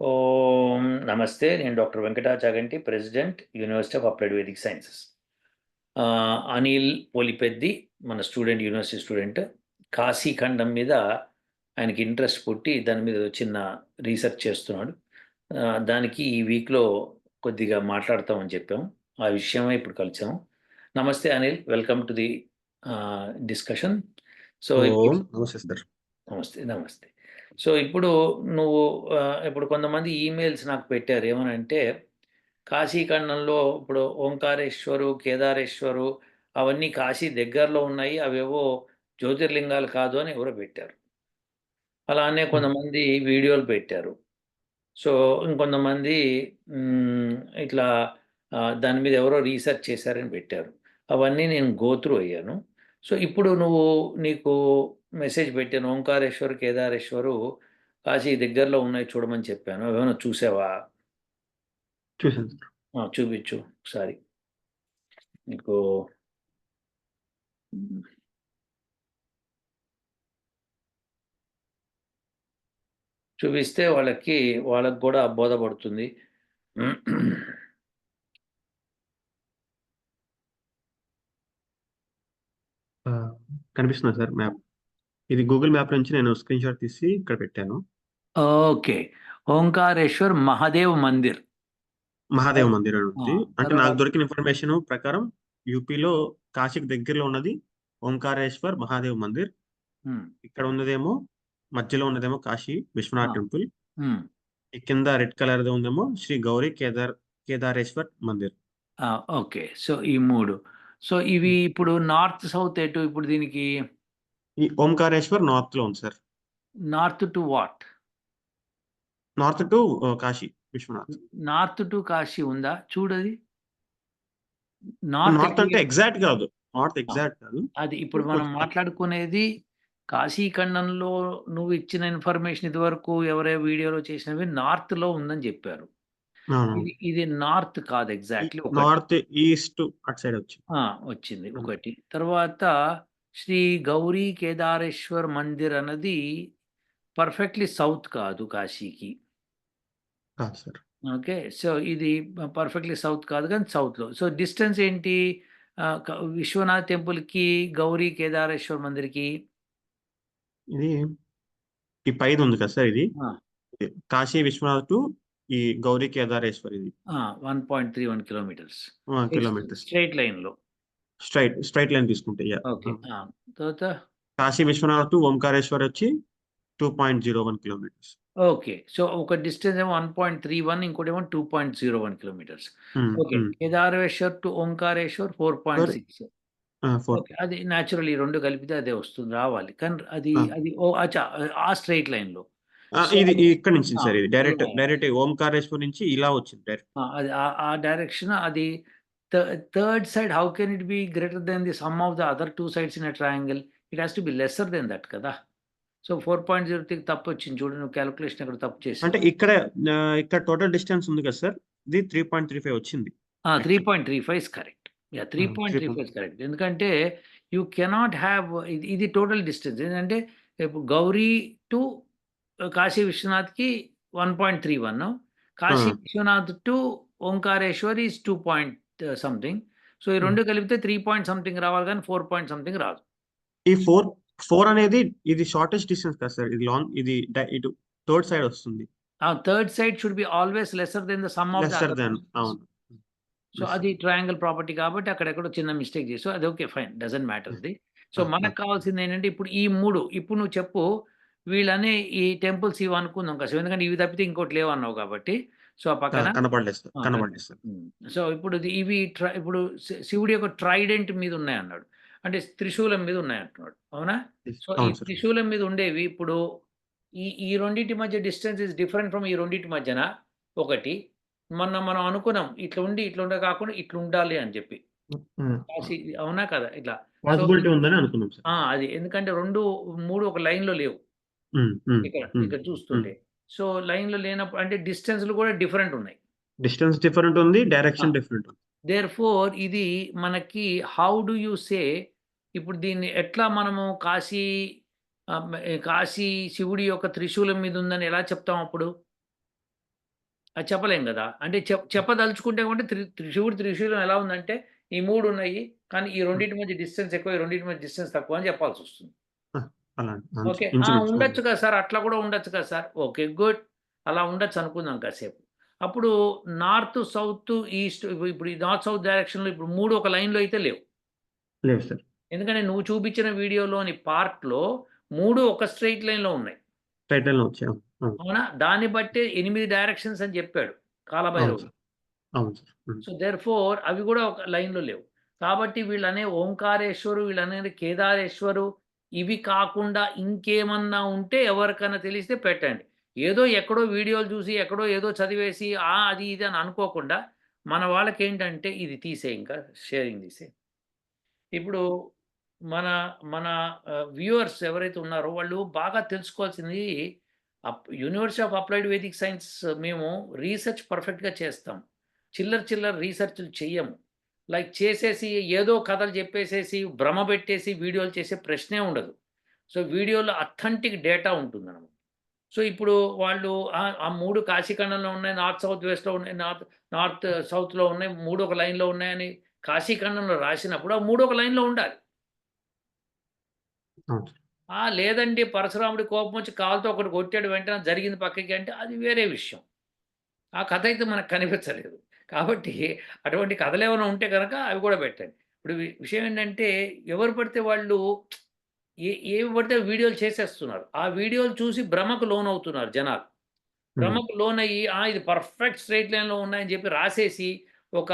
ఓం నమస్తే నేను doctor Venkatachaganti president university of applied vedic sciences. Anil Polipeddi మన student university student. Kashi ఖండం మీద ఆయనకి ఇంట్రెస్ట్ పుట్టి దాని మీద చిన్న రీసెర్చ్ చేస్తున్నాడు. దానికి ఈ వీక్లో కొద్దిగా మాట్లాడతామని చెప్పాము ఆ విషయమే ఇప్పుడు కలిసాము నమస్తే Anil welcome to the discussion. So నమస్తే నమస్తే. సో ఇప్పుడు నువ్వు ఇప్పుడు కొంతమంది ఈమెయిల్స్ నాకు పెట్టారు. ఏమనంటే కాశీఖండంలో ఇప్పుడు ఓంకారేశ్వరు కేదారేశ్వరు అవన్నీ కాశీ దగ్గరలో ఉన్నాయి. అవేవో జ్యోతిర్లింగాలు కాదు అని ఎవరో పెట్టారు. అలానే కొంతమంది వీడియోలు పెట్టారు. సో ఇంకొంతమంది ఇట్లా దాని మీద ఎవరో రీసెర్చ్ చేశారని పెట్టారు. అవన్నీ నేను గోత్రు అయ్యాను. సో ఇప్పుడు నువ్వు నీకు మెసేజ్ పెట్టాను ఓంకారేశ్వర్ కేదారేశ్వరు కాశీ దగ్గరలో ఉన్నాయి చూడమని చెప్పాను. ఏమైనా చూసావా? చూసాను చూపించు ఒకసారి. నీకు చూపిస్తే వాళ్ళకి వాళ్ళకి కూడా బోధపడుతుంది. ఆ, కనిపిస్తుందా సార్ మ్యాప్. ఇది గూగుల్ మ్యాప్ నుంచి నేను స్క్రీన్ షాట్ తీసి ఇక్కడ పెట్టాను. ఓకే. ఓంకారేశ్వర్ మహాదేవ్ మందిర్. మహాదేవ్ మందిర్ అని ఉంది అంటే నాకు దొరికిన ఇన్ఫర్మేషన్ ప్రకారం యూపీలో కాశీకి దగ్గరలో ఉన్నది ఓంకారేశ్వర్ మహాదేవ్ మందిర్. ఇక్కడ ఉన్నదేమో మధ్యలో ఉన్నదేమో కాశీ విశ్వనాథ్. టెంపుల్. ఈ కింద రెడ్ కలర్ ఉందేమో శ్రీ గౌరీ కేదార్ కేదారేశ్వర్ మందిర్. ఆ, ఓకే. సో ఈ మూడు. సో ఇవి ఇప్పుడు నార్త్ సౌత్ ఎటు? ఇప్పుడు దీనికి ఈ ఓంకారేశ్వర్ నార్త్లో ఉంది sir. North to what? North to Kashi Vishwanath. North to Kashi ఉందా? చూడది. నార్త్ అంటే ఎగ్జాక్ట్ కాదు. నార్త్ ఎగ్జాక్ట్ కాదు. అది ఇప్పుడు మనం మాట్లాడుకునేది కాశీఖండంలో నువ్వు ఇచ్చిన ఇన్ఫర్మేషన్ ఇదివరకు ఎవరే వీడియోలో చేసినవి నార్త్లో ఉందని చెప్పారు. ఇది ఇది నార్త్ కాదు ఎగ్జాక్ట్లీ నార్త్ ఈస్ట్ అటు సైడ్ వచ్చి. వచ్చింది. ఒకటి. తర్వాత శ్రీ గౌరీ కేదారేశ్వర్ మందిర్ అన్నది పర్ఫెక్ట్లీ సౌత్ కాదు కాశీకి. ఓకే సో ఇది పర్ఫెక్ట్లీ సౌత్ కాదు కానీ సౌత్లో. సో డిస్టెన్స్ ఏంటి? విశ్వనాథ్ టెంపుల్కి గౌరీ కేదారేశ్వర్ మందిర్కి? ఇది ఈ పైది ఉంది కదా సార్. ఇది? కాశీ విశ్వనాథ్ టు ఈ గౌరీ కేదారేశ్వర్ ఇది. One point three one kilometres. Kilometres. Straight లైన్లో స్ట్రైట్ స్ట్రైట్ లైన్ తీసుకుంటే. ఓకే తర్వాత? కాశీ విశ్వనాథ్ టు ఓంకారేశ్వర్ వచ్చి two point zero one kilometres okay so ఒక డిస్టెన్స్ ఏమో వన్ పాయింట్ త్రీ వన్ ఇంకోటి ఏమో two point zero one kilometres okay Kedareshwar to Omkareshwar four point six అది natural ఈ రెండు కలిపితే అదే వస్తుంది రావాలి. కానీ అది Ah. అది ఓ అచ్చా ఆ స్ట్రైట్ లైన్లో ఇది ఇక్కడ నుంచి సార్ ఇది Ah, డైరెక్ట్. డైరెక్ట్ ఓంకారేశ్వర్ నుంచి ఇలా వచ్చింది డైరెక్ట్ అది ఆ డైరెక్షన్ అది third side how can it be greater than the sum of the other two sides in a triangle it has to be lesser than that కదా? So four point zero three తప్పు వచ్చింది చూడు నువ్వు calculation ఇక్కడ తప్పు చేసి అంటే ఇక్కడ ఇక్కడ టోటల్ డిస్టెన్స్ ఉంది కదా సార్ ఇది త్రీ పాయింట్ త్రీ ఫైవ్ వచ్చింది. Three point three five is correct yeah three point three 3.35 five is correct ఎందుకంటే యూ కెనాట్ హ్యావ్ ఇది టోటల్ డిస్టెన్స్ ఏంటంటే Gauri to Kashi విశ్వనాథ్కి one point three one Kashi Ah. Vishwanath to Omkareshwar is two point something so ఈ రెండు కలిపితే three point something రావాలి కానీ four point something రాదు. ఈ ఫోర్ ఫోర్ అనేది ఇది షార్టెస్ట్ డిస్టెన్స్ కదా సార్ ఇది లాంగ్ ఇది ఇటు థర్డ్ సైడ్ వస్తుంది. Third side should be always lesser than the sum of lesser than అవును. సో అది ట్రయాంగిల్ ప్రాపర్టీ కాబట్టి అక్కడెక్కడో చిన్న మిస్టేక్ చేసి అది okay fine doesn't matter the so మనకు కావాల్సింది ఏంటంటే ఇప్పుడు ఈ మూడు ఇప్పుడు నువ్వు చెప్పు వీళ్ళనే ఈ టెంపుల్స్ ఇవి అనుకుందాం కదా ఎందుకంటే ఇవి తప్పితే ఇంకోటి లేవు అన్నావు కాబట్టి. సో ఆ పక్కన? కనపడలేదు. సార్ కనపడలేదు. సార్ ఉమ్. సో ఇప్పుడు ఇవి ఇప్పుడు శివుడి యొక్క ట్రైడెంట్ మీద ఉన్నాయి అన్నాడు అంటే త్రిశూలం మీద ఉన్నాయి అంటున్నాడు అవునా సో ఈ త్రిశూలం మీద ఉండేవి ఇప్పుడు ఈ ఈ రెండింటి మధ్య డిస్టెన్స్ ఇస్ డిఫరెంట్ ఫ్రమ్ ఈ రెండింటి మధ్యన. ఒకటి మొన్న మనం అనుకున్నాం ఇట్లా ఉండి ఇట్లా ఉండే కాకుండా ఇట్లా ఉండాలి అని చెప్పి. అవునా కదా? ఇట్లా. అది. ఎందుకంటే రెండు మూడు ఒక లైన్లో లేవు ఇక్కడ ఇక్కడ చూస్తుంటే. సో లైన్లో లేనప్పుడు అంటే డిస్టెన్స్లు కూడా డిఫరెంట్ ఉన్నాయి. డిస్టెన్స్ డిఫరెంట్ ఉంది డైరెక్షన్. డిఫరెంట్ ఉంది. దేర్ ఫోర్ ఇది మనకి హౌ డు యూ సే ఇప్పుడు దీన్ని ఎట్లా మనము కాశీ కాశీ శివుడి యొక్క త్రిశూలం మీద ఉందని ఎలా చెప్తాం అప్పుడు? అది చెప్పలేం కదా. అంటే చెప్ చెప్పదలుచుకుంటే కూడా త్రి త్రిశూర్ త్రిశూలం ఎలా ఉందంటే ఈ మూడు ఉన్నాయి కానీ ఈ రెండింటి మధ్య డిస్టెన్స్ ఎక్కువ ఈ రెండింటి మధ్య డిస్టెన్స్ తక్కువ అని చెప్పాల్సి వస్తుంది. అలా ఓకే. ఉండొచ్చు కదా సార్. అట్లా కూడా ఉండొచ్చు కదా సార్. Okay good. అలా ఉండొచ్చు అనుకుందాం కాసేపు. అప్పుడు నార్త్ సౌత్ ఈస్ట్ ఇప్పుడు ఈ నార్త్ సౌత్ డైరెక్షన్లో ఇప్పుడు మూడు ఒక లైన్లో అయితే లేవు. లేవు సార్. ఎందుకంటే నువ్వు చూపించిన వీడియోలోని పార్ట్లో మూడు ఒక స్ట్రైట్ లైన్లో ఉన్నాయి. స్ట్రైట్ లైన్ వచ్చాయి. అవును. దాన్ని బట్టే ఎనిమిది డైరెక్షన్స్ అని చెప్పాడు కాలభైరవుడు. సో దేర్ ఫోర్ అవి కూడా ఒక లైన్లో లేవు. కాబట్టి వీళ్ళనే ఓంకారేశ్వరు వీళ్ళనే కేదారేశ్వరు ఇవి కాకుండా ఇంకేమన్నా ఉంటే ఎవరికైనా తెలిస్తే పెట్టండి. ఏదో ఎక్కడో వీడియోలు చూసి ఎక్కడో ఏదో చదివేసి ఆ అది ఇది అని అనుకోకుండా మన వాళ్ళకి ఏంటంటే ఇది తీసే ఇంకా షేరింగ్ తీసే ఇప్పుడు మన మన వ్యూవర్స్ ఎవరైతే ఉన్నారో వాళ్ళు బాగా తెలుసుకోవాల్సింది of university of applied vedic science మేము రీసెర్చ్ పర్ఫెక్ట్గా చేస్తాం. చిల్లర చిల్లర రీసెర్చ్లు చెయ్యము. లైక్ చేసేసి ఏదో కథలు చెప్పేసేసి భ్రమ పెట్టేసి వీడియోలు చేసే ప్రశ్నే ఉండదు. సో వీడియోలో అథెంటిక్ డేటా ఉంటుంది అనమాట సో ఇప్పుడు వాళ్ళు ఆ- మూడు కాశీఖండంలో ఉన్నాయి నార్త్ సౌత్ వెస్ట్లో ఉన్నాయి నార్త్ నార్త్ సౌత్లో ఉన్నాయి మూడు ఒక లైన్లో ఉన్నాయని కాశీఖండంలో రాసినప్పుడు ఆ మూడు ఒక లైన్లో ఉండాలి. లేదండి పరశురాముడి కోపం వచ్చి కాలుతో ఒకటి కొట్టాడు వెంటనే జరిగింది పక్కకి అంటే అది వేరే విషయం. ఆ కథ అయితే మనకు కనిపించలేదు. కాబట్టి అటువంటి కథలు ఏమైనా ఉంటే కనుక అవి కూడా పెట్టండి. ఇప్పుడు విషయం ఏంటంటే ఎవరు పడితే వాళ్ళు ఏ ఏవి పడితే వీడియోలు చేసేస్తున్నారు. ఆ వీడియోలు చూసి భ్రమకు లోన్ అవుతున్నారు జనాలు. భ్రమకు లోన్ అయ్యి "ఆ, ఇది పర్ఫెక్ట్ స్ట్రైట్ లైన్లో ఉన్నాయని చెప్పి రాసేసి ఒక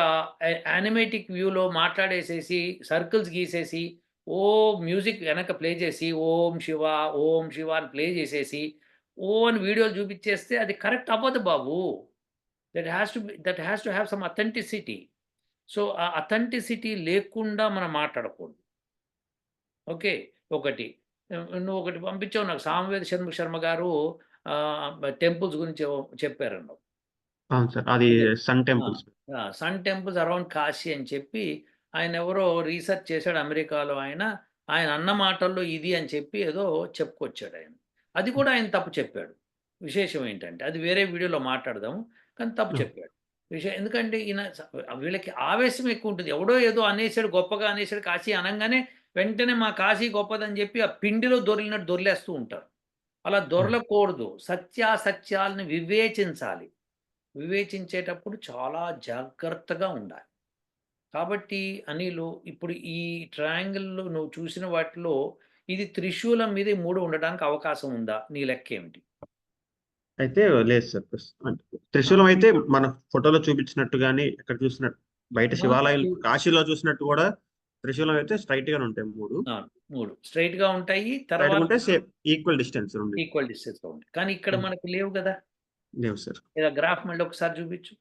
యానిమేటిక్ వ్యూలో మాట్లాడేసేసి సర్కిల్స్ గీసేసి ఓ మ్యూజిక్ వెనక ప్లే చేసి ఓం శివ ఓం శివ అని ప్లే చేసేసి ఓ అని వీడియోలు చూపించేస్తే అది కరెక్ట్ అవ్వదు బాబు. That has to that has to have some authenticity so ఆ అథెంటిసిటీ లేకుండా మనం మాట్లాడకూడదు. ఓకే ఒకటి. నువ్వు ఒకటి పంపించావు నాకు సామవేద శర్మ శర్మ గారు టెంపుల్స్ గురించి చెప్పారన్నావు అదే. Sun temples sun temples around Kashi అని చెప్పి ఆయన ఎవరో రీసెర్చ్ చేశాడు అమెరికాలో ఆయన. ఆయన అన్న మాటల్లో ఇది అని చెప్పి ఏదో చెప్పుకొచ్చాడు ఆయన. అది కూడా ఆయన తప్పు చెప్పాడు. విశేషం ఏంటంటే అది వేరే వీడియోలో మాట్లాడదాము కానీ తప్పు. చెప్పాడు. విషయం ఎందుకంటే ఈయన వీళ్ళకి ఆవేశం ఎక్కువ ఉంటుంది. ఎవడో ఏదో అనేసాడు గొప్పగా అనేసాడు కాశీ అనగానే వెంటనే మా కాశీ గొప్పదని చెప్పి ఆ పిండిలో దొరిలినట్టు దొరిలేస్తూ ఉంటారు. అలా దొరలకూడదు. సత్యాసత్యాలను వివేచించాలి. వివేచించేటప్పుడు చాలా జాగ్రత్తగా ఉండాలి. కాబట్టి అనిలు ఇప్పుడు ఈ ట్రయాంగిల్లో నువ్వు చూసిన వాటిలో ఇది త్రిశూలం మీద మూడు ఉండడానికి అవకాశం ఉందా? నీ లెక్క ఏమిటి? అయితే లేదు సార్ త్రిశూలం అయితే మన ఫోటోలో చూపించినట్టు కానీ ఎక్కడ చూసినట్టు బయట శివాలయాలు కాశీలో చూసినట్టు కూడా త్రిశూలం అయితే స్ట్రైట్ గానే ఉంటాయి మూడు. మూడు. స్ట్రైట్గా ఉంటాయి తర్వాత ఈక్వల్ డిస్టెన్స్ ఈక్వల్ డిస్టెన్స్గా ఉంటాయి. కానీ ఇక్కడ. మనకి లేవు కదా? లేవు సార్. ఇలా గ్రాఫ్ మళ్ళీ ఒకసారి చూపించు.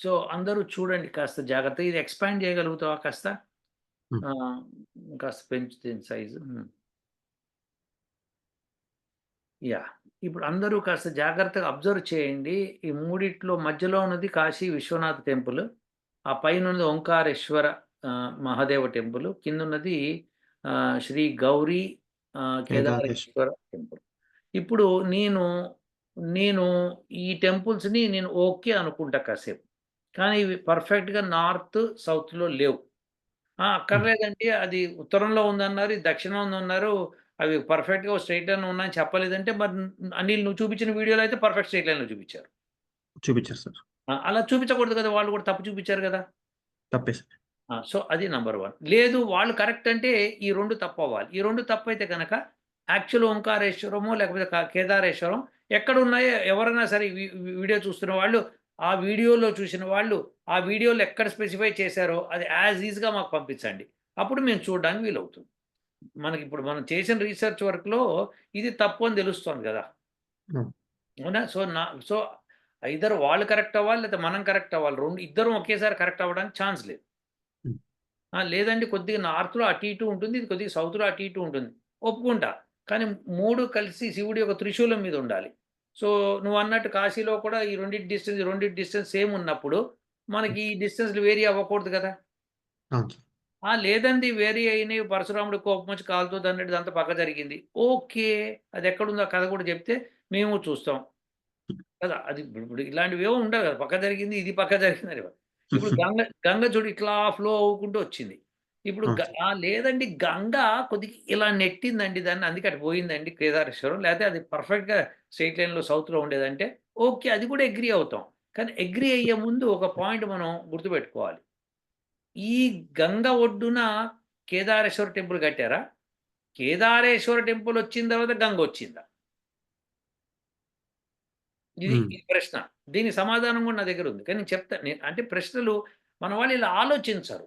సో అందరూ చూడండి కాస్త జాగ్రత్త. ఇది ఎక్స్పాండ్ చేయగలుగుతావా కాస్త? కాస్త పెంచుతుంది సైజు. యా. ఇప్పుడు అందరూ కాస్త జాగ్రత్తగా అబ్జర్వ్ చేయండి. ఈ మూడిట్లో మధ్యలో ఉన్నది కాశీ విశ్వనాథ్ టెంపుల్. ఆ పైన ఉన్నది ఓంకారేశ్వర మహాదేవ టెంపుల్. కింద ఉన్నది శ్రీ గౌరీ కేదారేశ్వర టెంపుల్. ఇప్పుడు నేను నేను ఈ టెంపుల్స్ని నేను ఓకే అనుకుంటా కాసేపు. కానీ ఇవి పర్ఫెక్ట్గా నార్త్ సౌత్లో లేవు. ఆ, అక్కర్లేదంటే అది ఉత్తరంలో ఉందన్నారు ఇది దక్షిణం ఉందన్నారు. అవి పర్ఫెక్ట్గా స్ట్రైట్ లైన్ ఉన్నాయని చెప్పలేదంటే మరి అనిల్ నువ్వు చూపించిన వీడియోలో అయితే పర్ఫెక్ట్ స్ట్రైట్ లైన్లో చూపించారు. చూపించారు సార్. అలా చూపించకూడదు కదా వాళ్ళు కూడా తప్పు చూపించారు కదా. తప్పే సార్. సో అది నంబర్ వన్ లేదు వాళ్ళు కరెక్ట్ అంటే ఈ రెండు తప్పు అవ్వాలి. ఈ రెండు తప్పు అయితే కనుక యాక్చువల్ ఓంకారేశ్వరమో లేకపోతే కేదారేశ్వరం ఎక్కడ ఉన్నాయో ఎవరైనా సరే వీడియో చూస్తున్న వాళ్ళు ఆ వీడియోలో చూసిన వాళ్ళు ఆ వీడియోలో ఎక్కడ స్పెసిఫై చేశారో అది యాజ్ ఈజ్గా మాకు పంపించండి. అప్పుడు మేము చూడడానికి వీలవుతుంది. మనకి ఇప్పుడు మనం చేసిన రీసెర్చ్ వర్క్లో ఇది తప్పు అని తెలుస్తుంది కదా. అవునా? సో నా సో ఇద్దరు వాళ్ళు కరెక్ట్ అవ్వాలి లేదా మనం కరెక్ట్ అవ్వాలి. రెండు ఇద్దరం ఒకేసారి కరెక్ట్ అవ్వడానికి ఛాన్స్ లేదు. లేదండి కొద్దిగా నార్త్లో అటు ఇటు ఉంటుంది ఇది కొద్దిగా సౌత్లో అటు ఇటు ఉంటుంది. ఒప్పుకుంటా. కానీ మూడు కలిసి శివుడి యొక్క త్రిశూలం మీద ఉండాలి. సో నువ్వు అన్నట్టు కాశీలో కూడా ఈ రెండింటి డిస్టెన్స్ ఈ రెండింటి డిస్టెన్స్ సేమ్ ఉన్నప్పుడు మనకి ఈ డిస్టెన్స్లు వేరీ అవ్వకూడదు కదా ఆ! లేదండి వేరీ అయినయి పరశురాముడికి కోపం వచ్చి కాలుతో తన్నట్టు ఇదంతా పక్క జరిగింది. ఓకే. అదెక్కడుందో ఆ కథ కూడా చెప్తే మేము చూస్తాం. కదా! అది ఇప్పుడు ఇప్పుడు ఇలాంటివేవో ఉండవు కదా! పక్క జరిగింది, ఇది పక్క జరిగిందని. ఇప్పుడు గంగ గంగ చూడు ఇట్లా ఫ్లో అవ్వుకుంటూ వచ్చింది. ఇప్పుడు! లేదండి గంగ కొద్దిగా ఇలా నెట్టిందండి దాన్ని అందుకే అటు పోయిందండి కేదారేశ్వరం. లేతే అది పర్ఫెక్ట్‌గా స్ట్రెయిట్ లైన్‌లో సౌత్‌లో ఉండేదంటే ఓకే. అది కూడా అగ్రీ అవుతాం. కానీ అగ్రీ అయ్యే ముందు ఒక పాయింట్ మనం గుర్తుపెట్టుకోవాలి. ఈ గంగ ఒడ్డున కేదారేశ్వర టెంపుల్ కట్టారా? కేదారేశ్వర టెంపుల్ వచ్చిన తర్వాత గంగ వచ్చిందా? ఇది ప్రశ్న. దీనికి సమాధానం కూడా నా దగ్గర ఉంది. కానీ నేను చెప్తా నేను అంటే ప్రశ్నలు మన వాళ్ళు ఇలా ఆలోచించరు.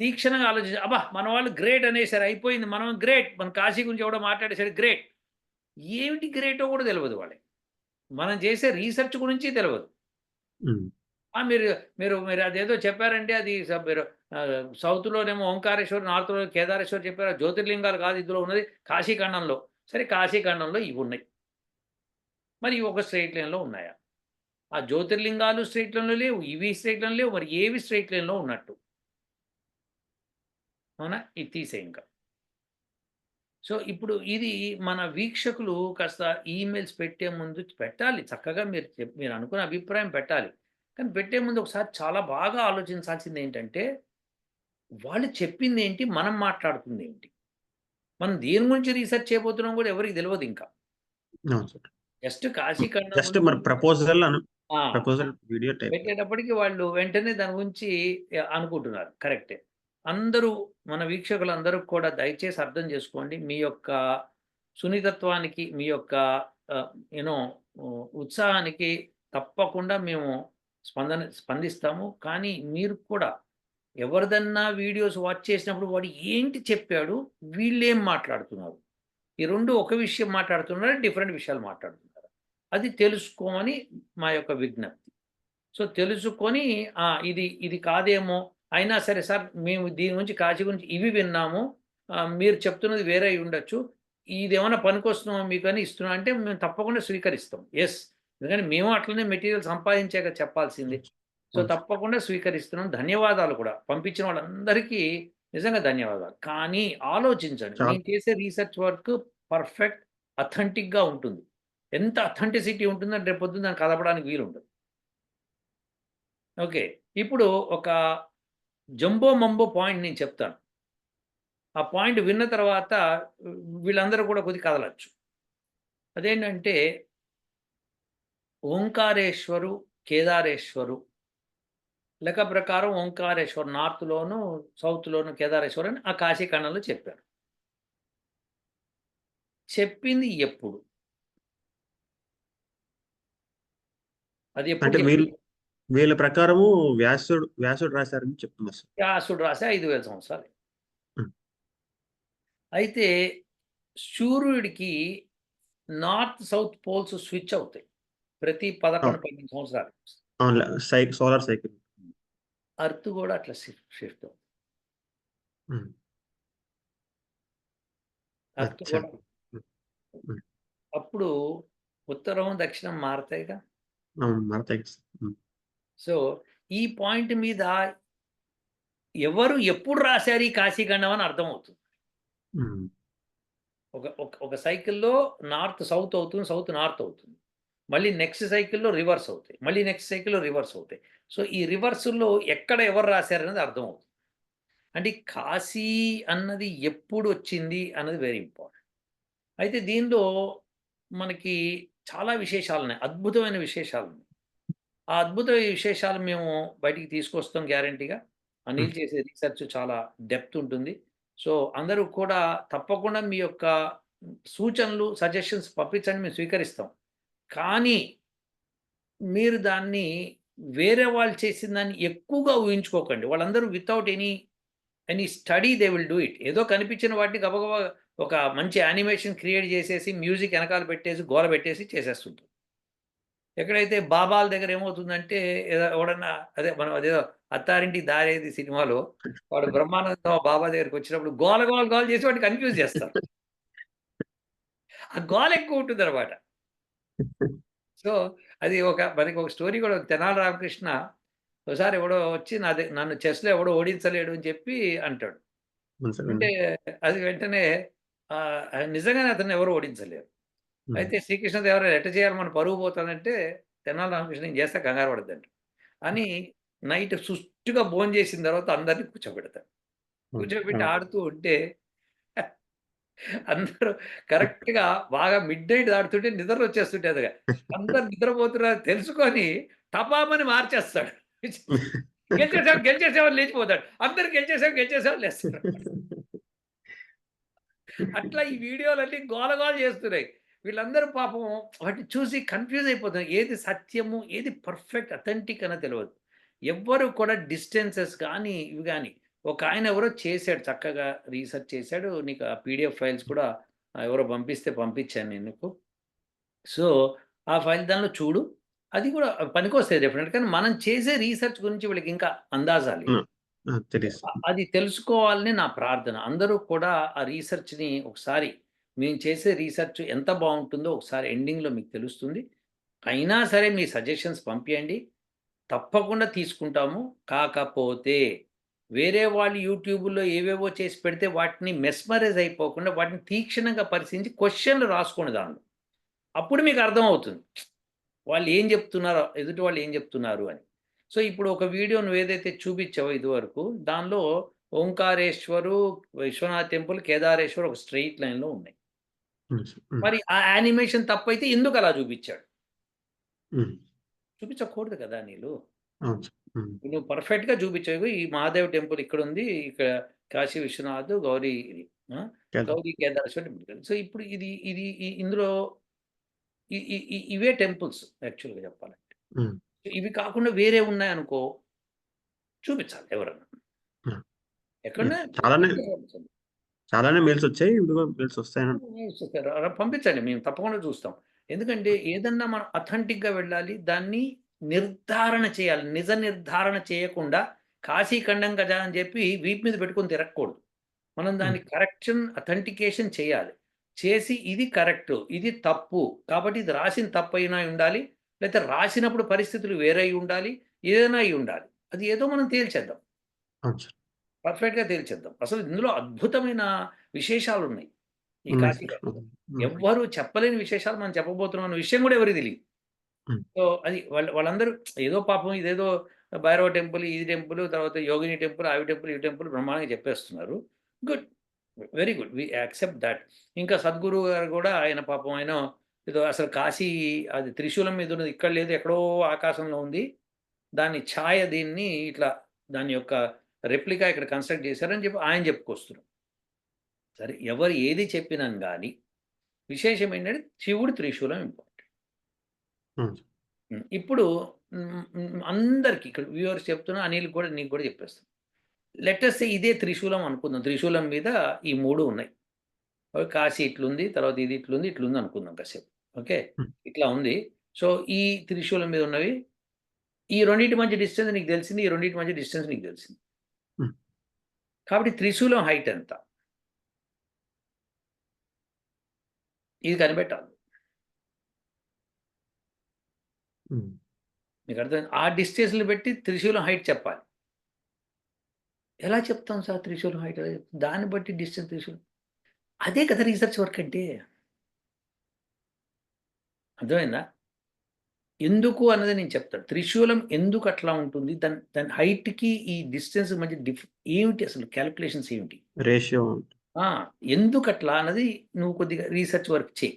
తీక్షణంగా ఆలోచించి అబ్బా! మన వాళ్ళు గ్రేట్ అనేసారు అయిపోయింది. మనం గ్రేట్. మన కాశీ గురించి ఎవడో మాట్లాడేసాడు గ్రేట్. ఏమిటి గ్రేటో కూడా తెలవదు వాళ్ళకి. మనం చేసే రీసెర్చ్ గురించి. ఆ! మీరు మీరు మీరు అదేదో చెప్పారంటే అది మీరు సౌత్‌లోనేమో ఓంకారేశ్వర్, నార్త్‌లో కేదారేశ్వర్ చెప్పారు. జ్యోతిర్లింగాలు కాదు ఇందులో ఉన్నది కాశీ ఖండంలో. సరే కాశీ ఖండంలో ఇవున్నాయి. మరి ఇవి ఒక స్ట్రెయిట్ లైన్‌లో ఉన్నాయా? ఆ జ్యోతిర్లింగాలు స్ట్రెయిట్ లైన్‌లో లేవు. ఇవి స్ట్రెయిట్ లైన్‌లో లేవు. మరి ఏవి స్ట్రెయిట్ లైన్‌లో ఉన్నట్టు? అవునా? ఇది తీసేయి ఇంకా. సో, ఇప్పుడు ఇది మన వీక్షకులు కాస్త ఈమెయిల్స్ పెట్టే ముందు పెట్టాలి. చక్కగా మీరు మీరు అనుకున్న అభిప్రాయం పెట్టాలి. కానీ పెట్టే ముందు ఒకసారి చాలా బాగా ఆలోచించాల్సిందేంటంటే, వాళ్ళు చెప్పిందేంటి? మనం మాట్లాడుతుందేంటి? మనం దేని గురించి రీసెర్చ్ చేయబోతున్నాం కూడా ఎవరికీ. అవును సార్. జస్ట్ కాశీ జస్ట్ మన ప్రపోజల్! Proposal video type. పెట్టేటప్పటికి వాళ్ళు వెంటనే దాని గురించి అనుకుంటున్నారు. కరెక్టే. అందరూ మన వీక్షకులందరూ కూడా దయచేసి అర్థం చేసుకోండి. మీ యొక్క సున్నితత్వానికి, మీ యొక్క యూనో ఉత్సాహానికి తప్పకుండా మేము స్పందన స్పందిస్తాము. కానీ మీరు కూడా ఎవరిదన్నా వీడియోస్ వాచ్ చేసినప్పుడు వాడు ఏంటి చెప్పాడు? వీళ్ళేం మాట్లాడుతున్నారు? ఈ రెండు ఒక విషయం మాట్లాడుతున్నారా? డిఫరెంట్ విషయాలు మాట్లాడుతున్నారు అది తెలుసుకోమని మా యొక్క విజ్ఞప్తి. సో, తెలుసుకొని ఇది ఇది కాదేమో అయినా సరే సార్ మేము దీని గురించి కాశీ గురించి ఇవి విన్నాము. మీరు చెప్తున్నది వేరే అయ్యుండొచ్చు. ఇదేమన్నా పనికొస్తుందా మీకని ఇస్తున్నాం అంటే మేము తప్పకుండా స్వీకరిస్తాం. యెస్. ఎందుకంటే మేము అట్లనే మెటీరియల్ సంపాదించాక చెప్పాల్సింది. సో. తప్పకుండా స్వీకరిస్తున్నాం. ధన్యవాదాలు కూడా. పంపించిన వాళ్ళందరికీ నిజంగా ధన్యవాదాలు. కానీ ఆలోచించండి. నేను చేసే రీసెర్చ్ వర్క్ పర్ఫెక్ట్ అథెంటిక్‌గా ఉంటుంది. ఎంత అథెంటిసిటీ ఉంటుందంటే రేపొద్దున దాన్ని కదపడానికి వీలుండదు. ఓకే. ఇప్పుడు ఒక జంబో మంబో పాయింట్ నేను చెప్తాను. ఆ పాయింట్ విన్న తర్వాత వీళ్ళందరూ కూడా కొద్దిగా కదలొచ్చు. అదేంటంటే ఓంకారేశ్వరు, కేదారేశ్వరు లెక్క ప్రకారం ఓంకారేశ్వర్ నార్త్‌లోను, సౌత్‌లోను కేదారేశ్వర్ అని ఆ కాశీ ఖండంలో చెప్పారు. చెప్పింది ఎప్పుడు? అది ఎప్పుడు వీళ్ళు ప్రకారము వ్యాసుడు వ్యాసుడు రాశారని చెప్తున్నారు సార్. వ్యాసుడు రాసే 5000 సంవత్సరాలు. హ్మ్. అయితే సూర్యుడికి నార్త్, సౌత్ పోల్స్ స్విచ్ అవుతాయి. ప్రతి 11, అవును. 12 సంవత్సరాలు. Solar cycle. ఎర్త్ కూడా అట్లా షిఫ్ట్ అవుతుంది. కూడా. హ్మ్. అప్పుడు ఉత్తరం, దక్షిణం మారతాయిగా. మారతాయి. సో, ఈ పాయింట్ మీద ఎవరు ఎప్పుడు రాశారు ఈ కాశీ ఖండం అని అర్థమవుతుంది. హ్మ్. ఒక ఒక ఒక సైకిల్‌లో నార్త్, సౌత్ అవుతుంది. సౌత్, నార్త్ అవుతుంది. మళ్ళీ నెక్స్ట్ సైకిల్‌లో రివర్స్ అవుతాయి. మళ్ళీ నెక్స్ట్ సైకిల్‌లో రివర్స్ అవుతాయి. సో, ఈ రివర్స్‌లో ఎక్కడ ఎవరు రాశారనేది అర్థమవుతుంది. అంటే ఈ కాశీ అన్నది ఎప్పుడొచ్చింది అన్నది వెరీ ఇంపార్టెంట్. అయితే దీనిలో మనకి చాలా విశేషాలున్నాయి. అద్భుతమైన విశేషాలున్నాయి. ఆ అద్భుతమైన విశేషాలు మేము బయటికి తీసుకొస్తాం గ్యారంటీగా. అనిల్. చేసే రీసెర్చ్ చాలా డెప్త్ ఉంటుంది. సో, అందరూ కూడా తప్పకుండా మీ యొక్క సూచనలు, సజెషన్స్ పంపించండి మేము స్వీకరిస్తాం. కానీ మీరు దాన్ని వేరే వాళ్ళు చేసిన దాన్ని ఎక్కువగా ఊహించుకోకండి. వాళ్ళందరూ without any any study they will do it. ఏదో కనిపించిన వాటిని గబగబా ఒక మంచి యానిమేషన్ క్రియేట్ చేసేసి, మ్యూజిక్ ఎనకాల పెట్టేసి, గోల పెట్టేసి చేసేస్తుంటారు. ఎక్కడైతే బాబాల దగ్గర ఏమవుతుందంటే ఏదో ఎవడన్నా అదే మనం అదేదో 'అత్తారింటికి దారేది' సినిమాలో వాడు బ్రహ్మానందం బాబా దగ్గరికి వచ్చినప్పుడు గోల, గోల, గోల చేసి వాడిని కన్‌ఫ్యూజ్ చేస్తారు. ఆ గోల ఎక్కువ ఉంటుందన్నమాట. సో, అది ఒక మనకి ఒక స్టోరీ కూడా. తెనాలి రామకృష్ణ ఒకసారి ఎవడో వచ్చి నా నన్ను చెస్‌లో ఎవడో ఓడించలేడు అని చెప్పి అంటాడు. అంటే. అది వెంటనే నిజంగానే అతన్ని ఎవరు ఓడించలేరు. అయితే శ్రీకృష్ణదేవరాయలు ఎట్ట చేయాలి మన పరువు పోతదంటే, తెనాలి రామకృష్ణ నేను చేస్తా కంగారు పడొద్దంటాడు. అని నైట్ సుష్టుగా భోంచేసిన తర్వాత అందరిని కూర్చోబెడతాడు. కూర్చోబెట్టి. ఆడుతూ ఉంటే అందరూ కరెక్ట్‌గా బాగా మిడ్‌నైట్ దాటుతుంటే నిద్ర వచ్చేస్తుంటదిగా. అందరూ నిద్రపోతున్నారు తెలుసుకొని టపామని మార్చేస్తాడు. గెలిచేసాం, గెలిచేసాం అని లేచిపోతాడు. అందరూ గెలిచేసాం, గెలిచేసాం అని లేస్తారు. అట్లా ఈ వీడియోలన్నీ గోల గోల చేస్తున్నాయి. వీళ్ళందరూ పాపం వాటిని చూసి కన్‌ఫ్యూజ్ అయిపోతున్నారు. ఏది సత్యము, ఏది పర్ఫెక్ట్ అథెంటిక్ అనో తెలవదు. ఎవ్వరు కూడా డిస్టెన్సెస్ గానీ, ఇవి గానీ ఒకాయన ఎవరో చేసాడు చక్కగా రీసెర్చ్ చేసాడు. నీకు ఆ పీడీఎఫ్ ఫైల్స్ కూడా ఎవరో పంపిస్తే పంపించాను నేను నీకు. సో, ఆ ఫైల్ దానిలో చూడు. అది కూడా పనికొస్తాయి డెఫినెట్. కానీ మనం చేసే రీసెర్చ్ గురించి వీళ్ళకి ఇంకా అందాజా లేదు. హ్మ్. ఆ! తెలీదు అ సార్. అది తెలుసుకోవాలని నా ప్రార్థన. అందరూ కూడా ఆ రీసెర్చ్‌ని ఒకసారి మేము చేసే రీసెర్చ్ ఎంత బాగుంటుందో ఒకసారి ఎండింగ్‌లో మీకు తెలుస్తుంది. అయినా సరే మీ సజెషన్స్ పంపించండి తప్పకుండా తీసుకుంటాము. కాకపోతే వేరే వాళ్ళు యూట్యూబ్‌లో ఏవేవో చేసి పెడితే వాటిని మెస్మరైజ్ అయిపోకుండా వాటిని తీక్షణంగా పరిశీలించి క్వశ్చన్లు రాసుకోండి దానిలో. అప్పుడు మీకు అర్థమవుతుంది. వాళ్ళు ఏం చెప్తున్నారో, ఎదుటి వాళ్ళు ఏం చెప్తున్నారు అని. సో, ఇప్పుడు ఒక వీడియో నువ్వేదైతే చూపించావో ఇదివరకు దానిలో ఓంకారేశ్వరు, విశ్వనాథ్ టెంపుల్, కేదారేశ్వర్ ఒక స్ట్రెయిట్ లైన్‌లో ఉన్నాయి. మరి ఆ యానిమేషన్ తప్పైతే ఎందుకు అలా చూపించాడు? చూపించకూడదు కదా. హ్మ్. నువ్వు పర్ఫెక్ట్‌గా చూపించావు. ఈ మహాదేవ్ టెంపుల్ ఇక్కడుంది. ఇక్కడ కాశీ విశ్వనాథ్, గౌరీ. గౌరీ కేదారేశ్వర్ టెంపుల్. సో, ఇప్పుడు ఇది ఇది ఇందులో ఇవే టెంపుల్స్ యాక్చువల్‌గా చెప్పాలంటే. ఇవి కాకుండా వేరే ఉన్నాయనుకో చూపించాలి ఎవరన్నా. హ్మ్. ఎక్కడన్నా చాలానే చాలానే మెయిల్స్ వచ్చాయి. ఇప్పుడు కూడా మెయిల్స్ వస్తాయని పంపించండి. మేము తప్పకుండా చూస్తాం. ఎందుకంటే ఏదన్నా మనం అథెంటిక్‌గా వెళ్ళాలి. దాన్ని నిర్ధారణ చేయాలి. నిజ నిర్ధారణ చేయకుండా కాశీఖండం కదా అని చెప్పి వీపు మీద పెట్టుకొని తిరగకూడదు. మనం దాన్ని కరెక్షన్, అథెంటికేషన్ చేయాలి. చేసి ఇది కరెక్టు, ఇది తప్పు. కాబట్టి ఇది రాసిన తప్పైనా ఉండాలి. లేతే రాసినప్పుడు పరిస్థితులు వేరే ఉండాలి. ఏదైనా అయి ఉండాలి. అది ఏదో మనం తేల్చేద్దాం. పర్ఫెక్ట్‌గా తేల్చేద్దాం. అసలు ఇందులో అద్భుతమైన విశేషాలున్నాయి. ఈ ఉన్నాయి కాశీ. ఖండంలో. హ్మ్. ఎవ్వరు చెప్పలేని విశేషాలు మనం చెప్పబోతున్నాం అన్న విషయం కూడా ఎవరికీ. హ్మ్. సో, అది వాళ్ళు వాళ్ళందరూ ఏదో పాపం ఇదేదో భైరవ టెంపుల్, ఈ టెంపుల్, తర్వాత యోగిని టెంపుల్, అవి టెంపుల్, ఈ టెంపుల్ బ్రహ్మాండంగా చెప్పేస్తున్నారు. Good. Very good. We accept thought. ఇంకా సద్గురు గారు కూడా ఆయన పాపం ఆయన ఏదో అసలు కాశీ అది త్రిశూలం మీద ఉన్నది ఇక్కడ లేదు ఎక్కడో ఆకాశంలో ఉంది. దాని ఛాయ దీన్ని ఇట్లా దాని యొక్క రెప్లికా ఇక్కడ కన్‌స్ట్రక్ట్ చేశారని చెప్పి ఆయన చెప్పుకొస్తున్నారు. సరే ఎవరు ఏది చెప్పినా గాని విశేషం ఏంటంటే శివుడు త్రిశూలం ఇంపార్టెంట్. ఇప్పుడు అందరికి ఇక్కడ వ్యూవర్స్ చెప్తున్నా అనిల్ కూడా నీకు కూడా చెప్పేస్తాను. లెట్ అస్ సే ఇదే త్రిశూలం అనుకుందాం. త్రిశూలం మీద ఈ 3 ఉన్నాయి. కాశీ ఇట్లుంది. తర్వాత ఇది ఇట్లుంది, ఇట్లుంది అనుకుందాం కాసేపు. ఓకే. ఇట్లా ఉంది. సో, ఈ త్రిశూలం మీద ఉన్నవి ఈ రెండిటి మధ్య డిస్టెన్స్ నీకు తెలిసింది. ఈ రెండిటి మధ్య డిస్టెన్స్ నీకు తెలిసింది. కాబట్టి త్రిశూలం హైట్ ఎంత? ఇది కనిపెట్టాలి. హ్మ్. మీకు అర్థమైందా? ఆ డిస్టెన్స్‌లు పెట్టి త్రిశూలం హైట్ చెప్పాలి. ఎలా చెప్తాం సార్ త్రిశూలం హైట్ ఎలా చెప్తాం? దాన్ని బట్టి డిస్టెన్స్ త్రిశూలం. అదే కదా రీసెర్చ్ వర్క్ అంటే. అర్థమైందా? ఎందుకు అన్నది నేను చెప్తాను. త్రిశూలం ఎందుకు అట్లా ఉంటుంది? దాని దాని హైట్‌కి ఈ డిస్టెన్స్ మధ్య డిఫ్ ఏమిటి అసలు కాలిక్యులేషన్స్ ఏమిటి? రేషియో ఆ! ఎందుకట్లా అన్నది నువ్వు కొద్దిగా రీసెర్చ్ వర్క్ చెయి.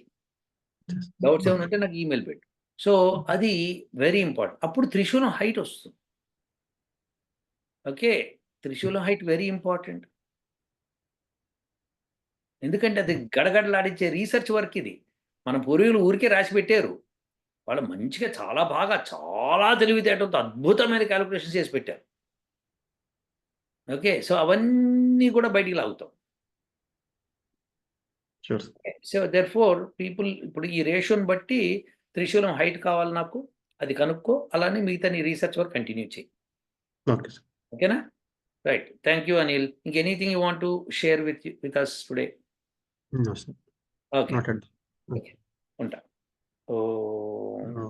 డౌట్స్ ఏమైనా ఉంటే నాకు ఈమెయిల్ పెట్టు. సో, అది వెరీ ఇంపార్టెంట్. అప్పుడు త్రిశూలం హైట్ వస్తుంది. ఓకే. త్రిశూలం హైట్ వెరీ ఇంపార్టెంట్. ఎందుకంటే అది గడగడలాడించే రీసెర్చ్ వర్క్ ఇది. మన పూర్వీకులు ఊరికే రాసి పెట్టారు. వాళ్ళు మంచిగా చాలా బాగా చాలా తెలివితేటలతో అద్భుతమైన కాలిక్యులేషన్స్ చేసి పెట్టారు. ఓకే. సో, అవన్నీ కూడా బయటికి లాగుతాం. సో, దేర్‌ఫోర్ పీపుల్ ఇప్పుడు ఈ రేషియోని బట్టి త్రిశూలం హైట్ కావాలి నాకు. అది కనుక్కో. అలానే మిగతా నీ రీసెర్చ్ వర్క్ కంటిన్యూ చెయి. Okay sir. ఓకేనా? రైట్. Thank you Anil. ఇంక anything you want to share with with us today? Okay. ఉంటా. Oh. Mm-hmm.